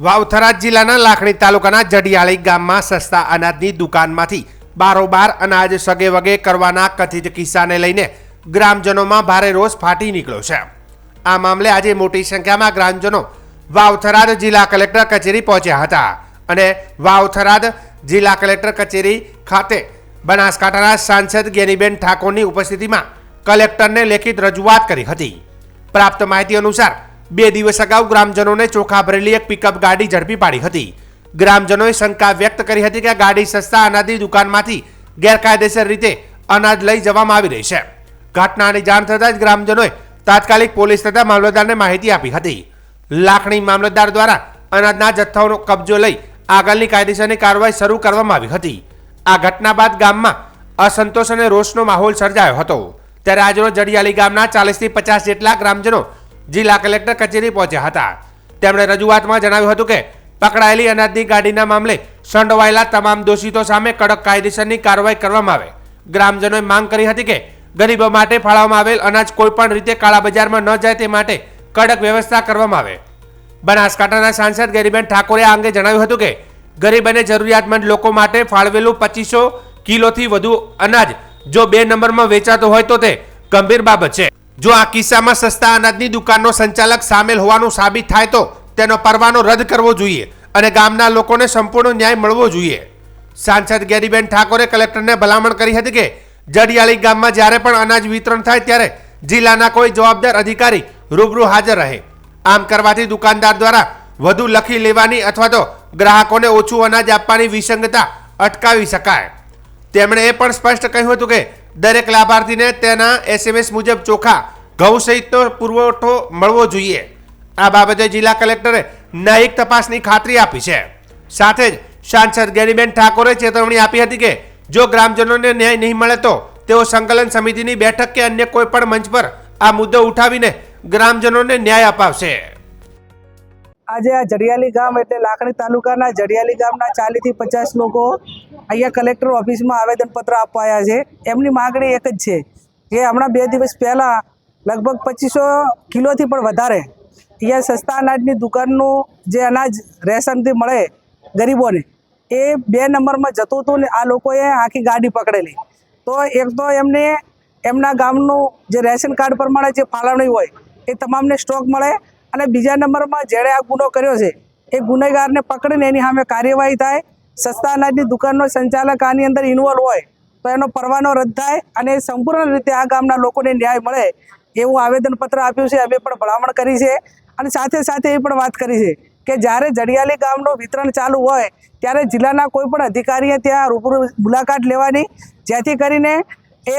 વાવથરા જિલ્લાના લાખણી તાલુકાના જડિયાળી ગામમાં સસ્તા અનાજની દુકાનમાંથી બારોબાર અનાજ સગે વગે કરવાના કથિત કિસ્સાને લઈને ગ્રામજનોમાં ભારે રોષ ફાટી નીકળ્યો છે. આ મામલે આજે મોટી સંખ્યામાં ગ્રામજનો વાવથરાદ જિલ્લા કલેક્ટર કચેરી પહોંચ્યા હતા અને વાવથરાદ જિલ્લા કલેક્ટર કચેરી ખાતે બનાસકાંઠાના સાંસદ ગેનીબેન ઠાકોરની ઉપસ્થિતિમાં કલેક્ટરને લેખિત રજૂઆત કરી હતી. પ્રાપ્ત માહિતી અનુસાર બે દિવસ અગાઉ ગ્રામજનોને ચોખા ભરેલી એક પિકઅપ ગાડી ઝડપી પાડી હતી. ગ્રામજનોએ શંકા વ્યક્ત કરી હતી કે ગાડી સસ્તા અનાજની દુકાનમાંથી ગેરકાયદેસર રીતે અનાજ લઈ જવામાં આવી રહી છે. ઘટનાની જાણ થતાં જ ગ્રામજનોએ તાત્કાલિક પોલીસ તથા મામલતદારને માહિતી આપી હતી. લાખણી મામલતદાર દ્વારા અનાજના જથ્થાઓનો કબજો લઈ આગળની કાયદેસરની કાર્યવાહી શરૂ કરવામાં આવી હતી. આ ઘટના બાદ ગામમાં અસંતોષ અને રોષનો માહોલ સર્જાયો હતો. ત્યારે આજરોજ જડિયાલી ગામના ચાલીસથી પચાસ જેટલા ગ્રામજનો જિલ્લા કલેક્ટર કચેરી પહોંચ્યા હતા. તેમણે રજૂઆતમાં જણાવ્યું હતું કે, પકડાયેલી અનાજની ગાડીના મામલે સંડોવાયેલા તમામ દોષિતો સામે કડક કાયદેસરની કાર્યવાહી કરવામાં આવે. ગ્રામજનોએ માંગ કરી હતી કે, ગરીબો માટે ફાળવવામાં આવેલ અનાજ કોઈપણ રીતે કાળા બજારમાં ન જાય તે માટે કડક વ્યવસ્થા કરવામાં આવે. બનાસકાંઠાના સાંસદ ગરીબેન ઠાકોરે આ અંગે જણાવ્યું હતું કે, ગરીબ અને જરૂરિયાતમંદ લોકો માટે ફાળવેલું પચીસો કિલોથી વધુ અનાજ જો બે નંબરમાં વેચાતો હોય તો તે ગંભીર બાબત છે. જો આ કિસ્સામાં સસ્તા અનાજની દુકાનનો સંચાલક સામેલ હોવાનું સાબિત થાય તો તેનો પરવાનો રદ કરવો જોઈએ અને ગામના લોકોને સંપૂર્ણ ન્યાય મળવો જોઈએ. સાંસદ ગેરીબેન ઠાકોરે કલેક્ટરને ભલામણ કરી હતી કે જડિયાળી ગામમાં જ્યારે પણ અનાજ વિતરણ થાય ત્યારે જિલ્લાના કોઈ જવાબદાર અધિકારી રૂબરૂ હાજર રહે. આમ કરવાથી દુકાનદાર દ્વારા વધુ લખી લેવાની અથવા તો ગ્રાહકોને ઓછું અનાજ આપવાની વિસંગતા અટકાવી શકાય. તેમણે એ પણ સ્પષ્ટ કહ્યું હતું કે દરેક લાભાર્થીને તેના એસએમએસ મુજબ ચોખા, ઘઉં સહિતનો પુરવઠો મળવો જોઈએ. આ બાબતે જિલ્લા કલેક્ટરે ન્યાયિક તપાસની ખાતરી આપી છે. સાથે જ સાંસદ ગેરીબેન ઠાકોરે ચેતવણી આપી હતી કે, જો ગ્રામજનોને ન્યાય નહીં મળે તો તેઓ સંકલન સમિતિની બેઠક કે અન્ય કોઈપણ મંચ પર આ મુદ્દો ઉઠાવીને ગ્રામજનોને ન્યાય અપાવશે. આજે આ જડિયાલી ગામ એટલે લાખણી તાલુકાના જડિયાલી ગામના ચાલીસથી પચાસ લોકો અહીંયા કલેક્ટર ઓફિસમાં આવેદનપત્ર આપવા આવ્યા છે. એમની માગણી એક જ છે કે હમણાં બે દિવસ પહેલાં લગભગ પચીસો કિલોથી પણ વધારે અહીંયા સસ્તા અનાજની દુકાનનું જે અનાજ રેશનથી મળે ગરીબોને, એ બે નંબરમાં જતું હતું ને આ લોકોએ આખી ગાડી પકડેલી. તો એક તો એમને, એમના ગામનું જે રેશન કાર્ડ પ્રમાણે જે ફાળવણી હોય, એ તમામને સ્ટોક મળે અને બીજા નંબરમાં જેણે આ ગુનો કર્યો છે, એ ગુનેગારને પકડીને એની સામે કાર્યવાહી થાય. સસ્તા અનાજની દુકાનનો સંચાલક આની અંદર ઇન્વોલ્વ હોય, તો એનો પરવાનો રદ થાય અને સંપૂર્ણ રીતે આ ગામના લોકોને ન્યાય મળે એવું આવેદનપત્ર આપ્યું છે. અમે પણ ભલામણ કરી છે અને સાથે સાથે એ પણ વાત કરી છે કે જ્યારે જડિયાલી ગામનું વિતરણ ચાલુ હોય, ત્યારે જિલ્લાના કોઈ પણ અધિકારીએ ત્યાં રૂબરૂ મુલાકાત લેવાની, જેથી કરીને એ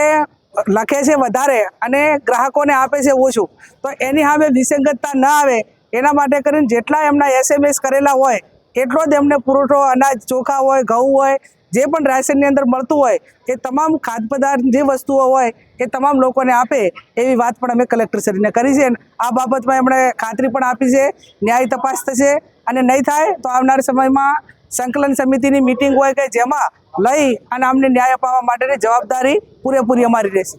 લખે છે વધારે અને ગ્રાહકોને આપે છે ઓછું. તો એની સામે વિસંગતતા ન આવે એના માટે કરીને જેટલા એમના એસએમએસ કરેલા હોય, એટલો જ એમને પુરવઠો અનાજ ચોખા હોય, ઘઉં હોય, જે પણ રાશનની અંદર મળતું હોય, એ તમામ ખાદ્ય પદાર્થ જે વસ્તુઓ હોય, એ તમામ લોકોને આપે એવી વાત પણ અમે કલેક્ટરશ્રીને કરી છે. આ બાબતમાં એમણે ખાતરી પણ આપી છે. ન્યાય તપાસ થશે અને નહીં થાય તો આવનાર સમયમાં સંકલન સમિતિની મિટિંગ હોય કે જેમાં લઈ અને અમને ન્યાય અપાવવા માટેની જવાબદારી પૂરેપૂરી અમારી રહેશે.